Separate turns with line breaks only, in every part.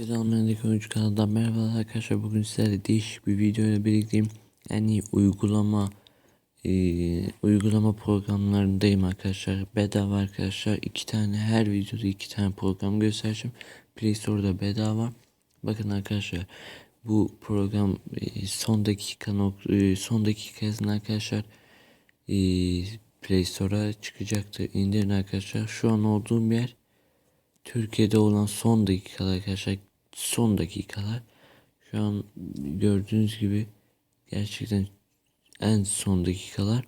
Selamünaleyküm oyuncu kanalından merhaba arkadaşlar bugün sizlerle değişik bir video ile birlikteyim. En iyi uygulama e, uygulama programlarındayım arkadaşlar. Bedava arkadaşlar. iki tane her videoda iki tane program göstereceğim. Play Store'da bedava. Bakın arkadaşlar bu program e, son dakika nok e, son dakikasında arkadaşlar e, Play Store'a çıkacaktır. İndirin arkadaşlar. Şu an olduğum yer Türkiye'de olan son dakikalar arkadaşlar son dakikalar şu an gördüğünüz gibi gerçekten en son dakikalar.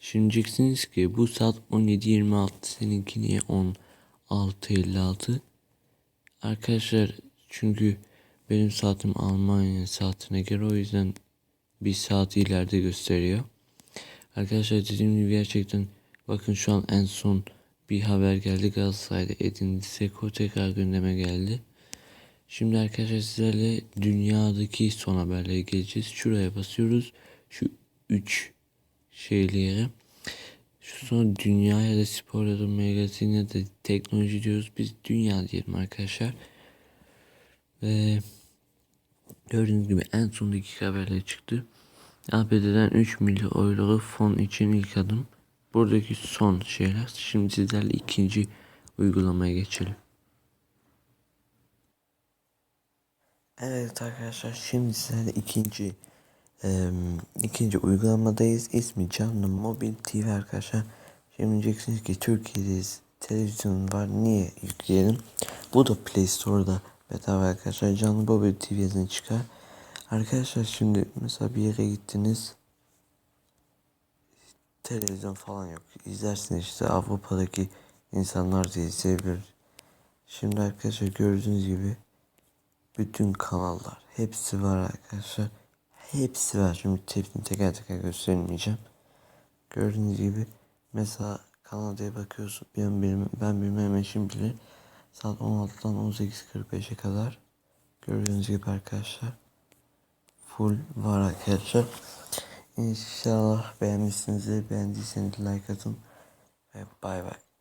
Şimdi diyeceksiniz ki bu saat 17.26 seninki niye 16.56 arkadaşlar çünkü benim saatim Almanya saatine göre o yüzden bir saat ileride gösteriyor. Arkadaşlar dediğim gibi gerçekten bakın şu an en son bir haber geldi Galatasaray'da Edin Dzeko tekrar gündeme geldi. Şimdi arkadaşlar sizlerle dünyadaki son haberlere geleceğiz. Şuraya basıyoruz. Şu 3 şeyli. Şu son dünyaya da spor ya da magazine de teknoloji diyoruz. Biz dünya diyelim arkadaşlar. Ve gördüğünüz gibi en son dakika haberleri çıktı. ABD'den 3 milyon euro fon için ilk adım. Buradaki son şeyler. Şimdi sizlerle ikinci uygulamaya geçelim. Evet arkadaşlar şimdi sizlerle ikinci e, ikinci uygulamadayız. İsmi Canlı Mobil TV arkadaşlar. Şimdi diyeceksiniz ki Türkiye'deyiz. Televizyon var niye yükleyelim? Bu da Play Store'da bedava arkadaşlar. Canlı Mobil TV'den çıkar. Arkadaşlar şimdi mesela bir yere gittiniz televizyon falan yok. İzlersiniz işte Avrupa'daki insanlar da izleyebilir. Şimdi arkadaşlar gördüğünüz gibi bütün kanallar hepsi var arkadaşlar. Hepsi var. Şimdi hepsini teker teker göstermeyeceğim. Gördüğünüz gibi mesela Kanal D'ye bakıyorsun. Ben, benim, ben bilmem eşim bilir. Saat 16'dan 18.45'e kadar gördüğünüz gibi arkadaşlar full var arkadaşlar. İnşallah beğenmişsinizdir. Beğendiyseniz like atın ve bay bay.